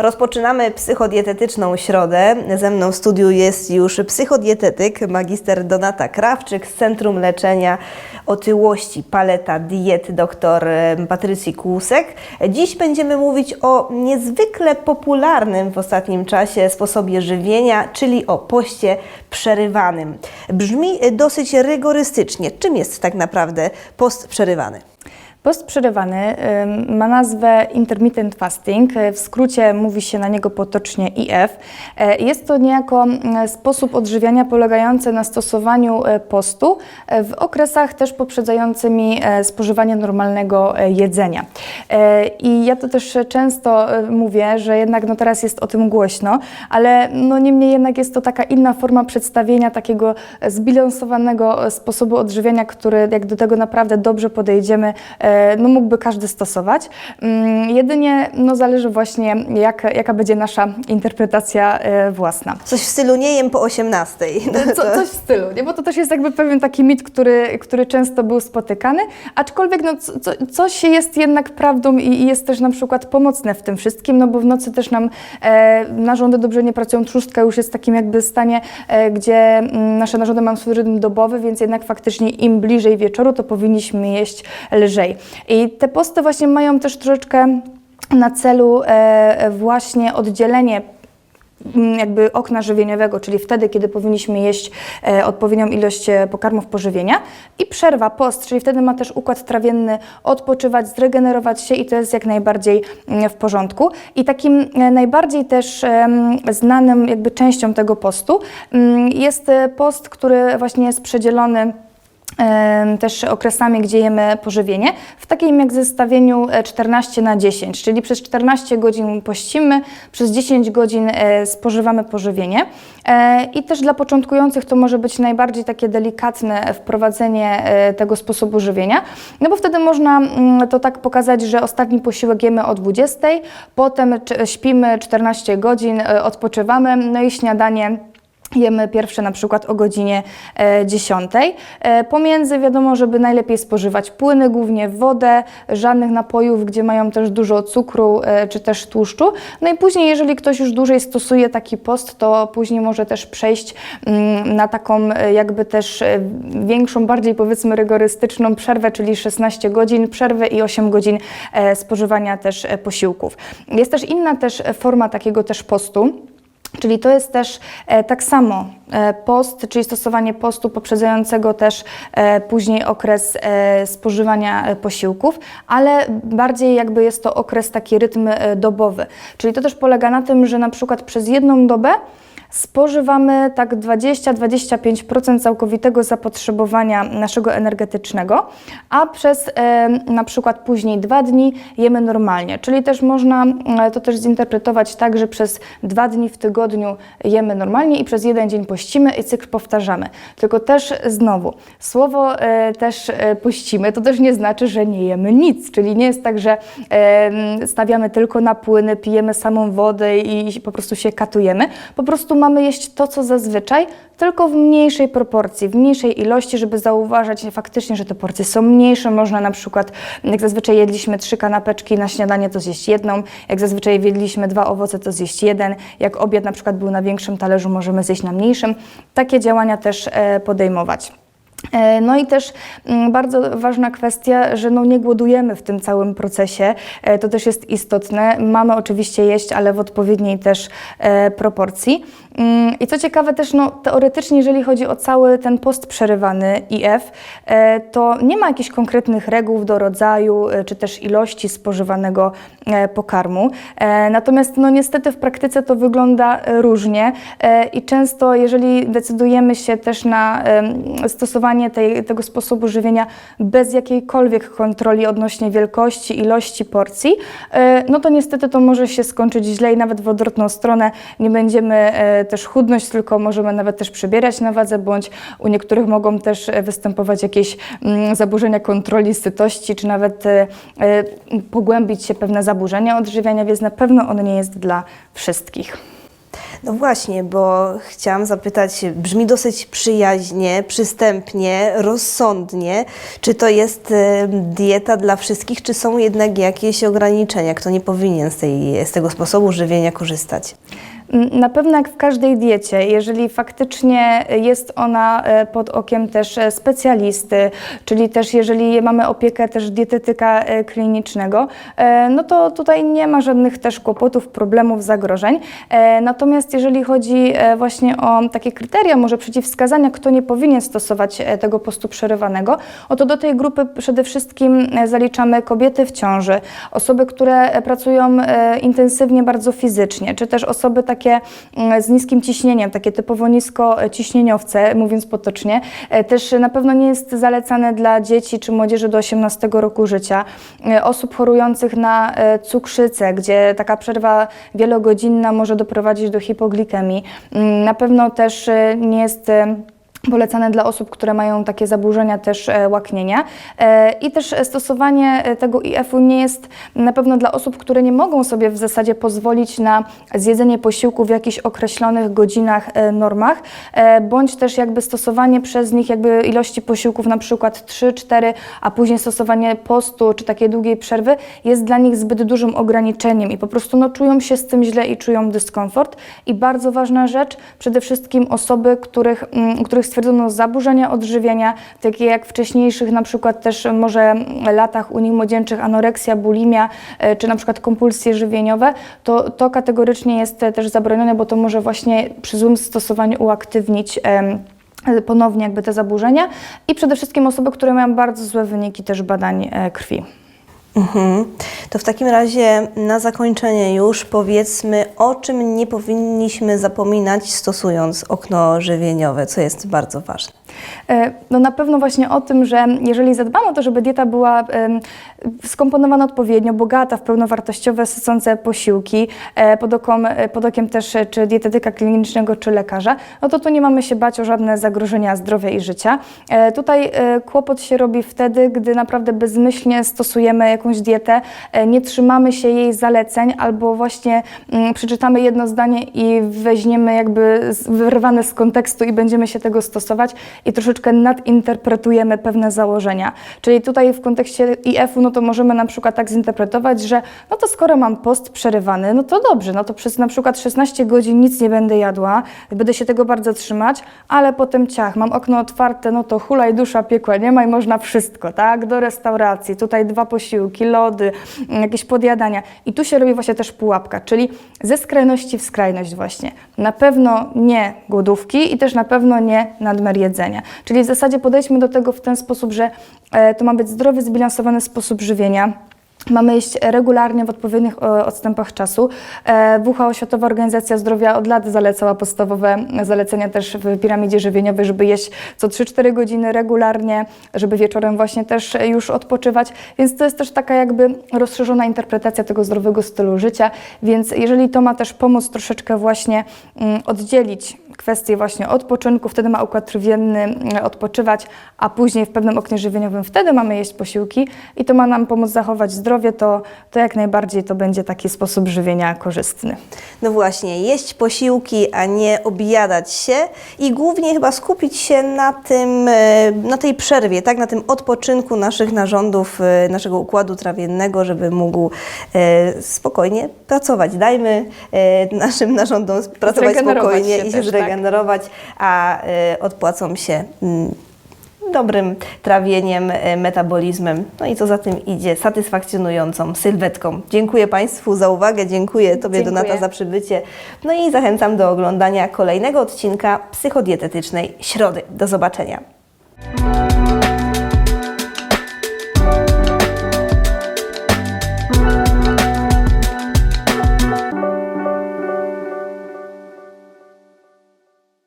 Rozpoczynamy psychodietetyczną środę. Ze mną w studiu jest już psychodietetyk, magister Donata Krawczyk z Centrum Leczenia Otyłości Paleta Diet dr Patrycji Kłusek. Dziś będziemy mówić o niezwykle popularnym w ostatnim czasie sposobie żywienia, czyli o poście przerywanym. Brzmi dosyć rygorystycznie. Czym jest tak naprawdę post przerywany? Post przerywany ma nazwę intermittent fasting, w skrócie mówi się na niego potocznie IF. E, Jest to niejako mm, sposób odżywiania polegający na stosowaniu e, postu w okresach też poprzedzającymi spożywanie normalnego jedzenia. I ja to też często mówię, że jednak no teraz jest o tym głośno, ale no niemniej jednak jest to taka inna forma przedstawienia takiego zbilansowanego sposobu odżywiania, który jak do tego naprawdę dobrze podejdziemy, no mógłby każdy stosować. Mm, Jedynie no zależy właśnie jak, jaka będzie nasza interpretacja e, własna. Coś w stylu nie jem po 18. No Co, coś w stylu, nie? bo to też jest jakby pewien taki mit, który, który często był spotykany, aczkolwiek no, co, co- coś jest jednak prawdą i, i jest też na przykład pomocne w tym wszystkim, no bo w nocy też nam e, narządy dobrze nie pracują, trzustka już jest w takim jakby stanie, e, gdzie mm, nasze narządy mają swój rytm dobowy, więc jednak faktycznie im bliżej wieczoru, to powinniśmy jeść lżej. I te posty właśnie mają też troszeczkę na celu e, właśnie oddzielenie mm, jakby okna żywieniowego, czyli wtedy, kiedy powinniśmy jeść e, odpowiednią ilość e, pokarmów pożywienia i przerwa, post, czyli wtedy ma też układ trawienny odpoczywać, zregenerować się i to jest jak najbardziej mm, w porządku. I takim najbardziej też znanym jakby częścią tego postu mm, jest post, który właśnie jest przedzielony też okresami, gdzie jemy pożywienie, w takim jak zestawieniu e, 14 na 10, czyli przez 14 godzin pościmy, przez 10 godzin e, spożywamy pożywienie. E, I też dla początkujących to może być najbardziej takie delikatne wprowadzenie e, tego sposobu żywienia, no bo wtedy można mm, to tak pokazać, że ostatni posiłek jemy o 20, potem śpimy 14 godzin, e, odpoczywamy, no i śniadanie Jemy pierwsze na przykład o godzinie e, 10. E, pomiędzy wiadomo, żeby najlepiej spożywać płyny, głównie wodę, żadnych napojów, gdzie mają też dużo cukru e, czy też tłuszczu. No i później, jeżeli ktoś już dłużej stosuje taki post, to później może też przejść mm, na taką e, jakby też e, większą, bardziej powiedzmy rygorystyczną przerwę, czyli 16 godzin przerwy i 8 godzin e, spożywania też e, posiłków. Jest też inna też e, forma takiego też postu. Czyli to jest też e, tak samo e, post, czyli stosowanie postu poprzedzającego też e, później okres spożywania posiłków, ale bardziej jakby jest to okres taki rytm dobowy. Czyli to też polega na tym, że na przykład przez jedną dobę spożywamy tak 20-25% całkowitego zapotrzebowania naszego energetycznego, a przez e, na przykład później dwa dni jemy normalnie. Czyli też można e, to też zinterpretować tak, że przez dwa dni w tygodniu jemy normalnie i przez jeden dzień pościmy i cykl powtarzamy. Tylko też znowu, słowo e, też pościmy, to też nie znaczy, że nie jemy nic. Czyli nie jest tak, że stawiamy tylko na płyny, pijemy samą wodę i po prostu się katujemy. Po prostu mamy jeść to, co zazwyczaj, tylko w mniejszej proporcji, w mniejszej ilości, żeby zauważać faktycznie, że te porcje są mniejsze. Można na przykład, jak zazwyczaj jedliśmy trzy kanapeczki na śniadanie, to zjeść jedną. Jak zazwyczaj jedliśmy dwa owoce, to zjeść jeden. Jak obiad na przykład był na większym talerzu, możemy zjeść na mniejszym. Takie działania też e, podejmować. E, No i też mm, bardzo ważna kwestia, że no nie głodujemy w tym całym procesie. E, To też jest istotne. Mamy oczywiście jeść, ale w odpowiedniej też e, proporcji. Mm, I co ciekawe też, no, teoretycznie, jeżeli chodzi o cały ten post przerywany IF, to nie ma jakichś konkretnych reguł do rodzaju czy też ilości spożywanego pokarmu. Natomiast no niestety w praktyce to wygląda różnie i często jeżeli decydujemy się też na em, stosowanie tej, tego sposobu żywienia bez jakiejkolwiek kontroli odnośnie wielkości, ilości porcji, e, no to niestety to może się skończyć źle i nawet w odwrotną stronę nie będziemy e, też chudnąć, tylko możemy nawet też przybierać na wadze, bądź u niektórych mogą też e, występować jakieś mm, zaburzenia kontroli sytości, czy nawet pogłębić się pewne zaburzenia odżywiania, więc na pewno on nie jest dla wszystkich. No właśnie, bo chciałam zapytać, brzmi dosyć przyjaźnie, przystępnie, rozsądnie. Czy to jest e, dieta dla wszystkich, czy są jednak jakieś ograniczenia? Kto nie powinien z, tej, z tego sposobu żywienia korzystać? Na pewno jak w każdej diecie, jeżeli faktycznie jest ona e, pod okiem też e, specjalisty, czyli też jeżeli mamy opiekę też dietetyka e, klinicznego, no to tutaj nie ma żadnych też kłopotów, problemów, zagrożeń. Natomiast jeżeli chodzi właśnie o takie kryteria, może przeciwwskazania, kto nie powinien stosować tego postu przerywanego, oto do tej grupy przede wszystkim zaliczamy kobiety w ciąży, osoby, które pracują intensywnie bardzo fizycznie, czy też osoby takie mm, z niskim ciśnieniem, takie typowo niskociśnieniowce, mówiąc potocznie. E, Też na pewno nie jest zalecane dla dzieci czy młodzieży do 18 roku życia, e, osób chorujących na e, cukrzycę, gdzie taka przerwa wielogodzinna może doprowadzić do hipoglikemii. Mm, Na pewno też e, nie jest e, polecane dla osób, które mają takie zaburzenia też e, łaknienia. E, I też stosowanie e, tego IF-u nie jest na pewno dla osób, które nie mogą sobie w zasadzie pozwolić na zjedzenie posiłku w jakichś określonych godzinach, normach, bądź też jakby stosowanie przez nich jakby ilości posiłków na przykład 3-4, a później stosowanie postu czy takiej długiej przerwy jest dla nich zbyt dużym ograniczeniem i po prostu no, czują się z tym źle i czują dyskomfort. I bardzo ważna rzecz, przede wszystkim osoby, których, mm, których stwierdzono zaburzenia odżywiania, takie jak wcześniejszych na przykład też może latach u nich młodzieńczych anoreksja, bulimia, e, czy na przykład kompulsje żywieniowe, to, to kategorycznie jest też zabronione, bo to może właśnie przy złym stosowaniu uaktywnić ponownie jakby te zaburzenia i przede wszystkim osoby, które mają bardzo złe wyniki też badań e, krwi. Mhm. To w takim razie na zakończenie już powiedzmy, o czym nie powinniśmy zapominać stosując okno żywieniowe, co jest bardzo ważne. E, No na pewno właśnie o tym, że jeżeli zadbamy o to, żeby dieta była skomponowana odpowiednio, bogata w pełnowartościowe, sycące posiłki, e, pod, okom, e, pod okiem też czy dietetyka klinicznego, czy lekarza, no to tu nie mamy się bać o żadne zagrożenia zdrowia i życia. Tutaj kłopot się robi wtedy, gdy naprawdę bezmyślnie stosujemy jakąś dietę, nie trzymamy się jej zaleceń albo właśnie mm, przeczytamy jedno zdanie i weźmiemy jakby wyrwane z kontekstu i będziemy się tego stosować i troszeczkę nadinterpretujemy pewne założenia. Czyli tutaj w kontekście IF-u, no to możemy na przykład tak zinterpretować, że no to skoro mam post przerywany, no to dobrze, no to przez na przykład 16 godzin nic nie będę jadła, będę się tego bardzo trzymać, ale potem ciach, mam okno otwarte, no to hulaj dusza piekła nie ma i można wszystko, tak? Do restauracji, tutaj dwa posiłki, lody, mm, jakieś podjadania. I tu się robi właśnie też pułapka, czyli ze skrajności w skrajność właśnie. Na pewno nie głodówki i też na pewno nie nadmiar jedzenia. Czyli w zasadzie podejdźmy do tego w ten sposób, że e, to ma być zdrowy, zbilansowany sposób żywienia. Mamy jeść regularnie w odpowiednich e, odstępach czasu. E, WHO, Światowa Organizacja Zdrowia od lat zalecała podstawowe zalecenia też w piramidzie żywieniowej, żeby jeść co 3-4 godziny regularnie, żeby wieczorem właśnie też już odpoczywać. Więc to jest też taka jakby rozszerzona interpretacja tego zdrowego stylu życia. Więc jeżeli to ma też pomóc troszeczkę właśnie mm, oddzielić kwestię właśnie odpoczynku, wtedy ma układ trawienny mm, odpoczywać, a później w pewnym oknie żywieniowym wtedy mamy jeść posiłki i to ma nam pomóc zachować zdrowie, to, to jak najbardziej to będzie taki sposób żywienia korzystny. No właśnie, jeść posiłki, a nie objadać się i głównie chyba skupić się na tym, e, na tej przerwie, tak, na tym odpoczynku naszych narządów, e, naszego układu trawiennego, żeby mógł e, spokojnie pracować. Dajmy e, naszym narządom pracować spokojnie się i się też, tak. zregenerować, a e, odpłacą się mm, dobrym trawieniem, e, metabolizmem, no i co za tym idzie, satysfakcjonującą sylwetką. Dziękuję Państwu za uwagę, dziękuję Tobie Dziękuję. Donata za przybycie, no i zachęcam do oglądania kolejnego odcinka psychodietetycznej Środy. Do zobaczenia.